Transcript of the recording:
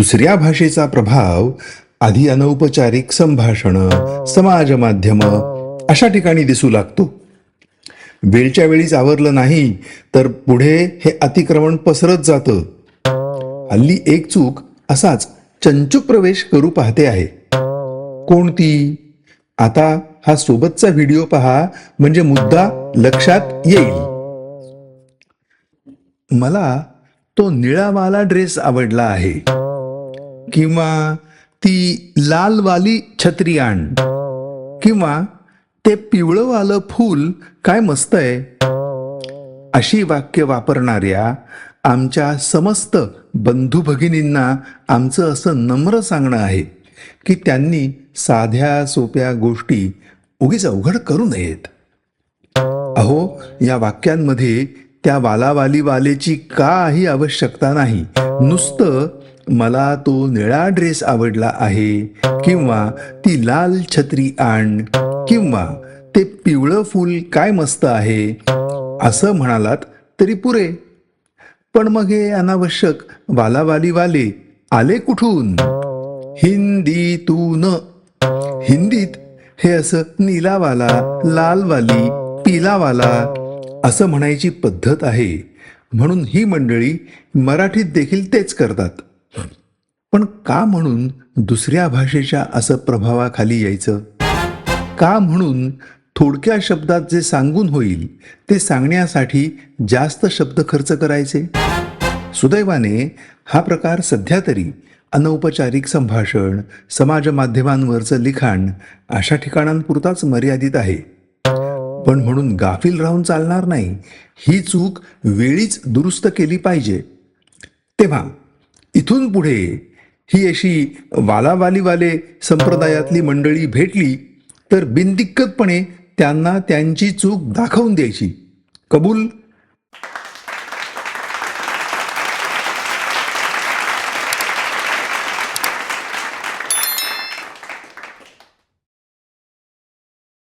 दुसऱ्या भाषेचा प्रभाव आधी अनौपचारिक संभाषण समाज माध्यम अशा ठिकाणी दिसू लागतो. वेळच्या वेळीच आवरलं नाही तर पुढे हे अतिक्रमण पसरत जातं. हल्ली एक चूक असाच चंचूक प्रवेश करू पाहते आहे. कोणती? आता हा सोबतचा व्हिडिओ पहा म्हणजे मुद्दा लक्षात येईल. मला तो निळावाला ड्रेस आवडला आहे. किंवा ती लालवाली छत्री आण. किंवा ते पिवळंवालं फूल काय मस्त आहे. अशी वाक्य वापरणाऱ्या आमच्या समस्त बंधू भगिनींना आमचं असं नम्र सांगणं आहे की त्यांनी साध्या सोप्या गोष्टी उगीच अवघड करू नयेत. अहो या वाक्यांमध्ये त्या वालावाली वालेची काही आवश्यकता नाही. नुसतं मला तो निळा ड्रेस आवडला आहे. किंवा ती लाल छत्री आण. किंवा ते पिवळं फूल काय मस्त आहे. असं म्हणालात तरी पुरे. पण मग हे अनावश्यक वालावाली वाले आले कुठून? हिंदीतून हिंदीत हे असं नीलावाला लालवाली पिलावाला असं म्हणायची पद्धत आहे. म्हणून ही मंडळी मराठीत देखील तेच करतात. पण का म्हणून दुसऱ्या भाषेच्या असं प्रभावाखाली यायचं? का म्हणून थोडक्या शब्दात जे सांगून होईल ते सांगण्यासाठी जास्त शब्द खर्च करायचे? सुदैवाने हा प्रकार सध्या तरी अनौपचारिक संभाषण समाज माध्यमांवरचं लिखाण अशा ठिकाणांपुरताच मर्यादित आहे. पण म्हणून गाफील राहून चालणार नाही ही चूक वेळीच दुरुस्त केली पाहिजे. तेव्हा इथून पुढे ही अशी वालावालीवाले संप्रदायातली मंडळी भेटली तर बिनदिक्कतपणे त्यांना त्यांची चूक दाखवून द्यायची. कबूल?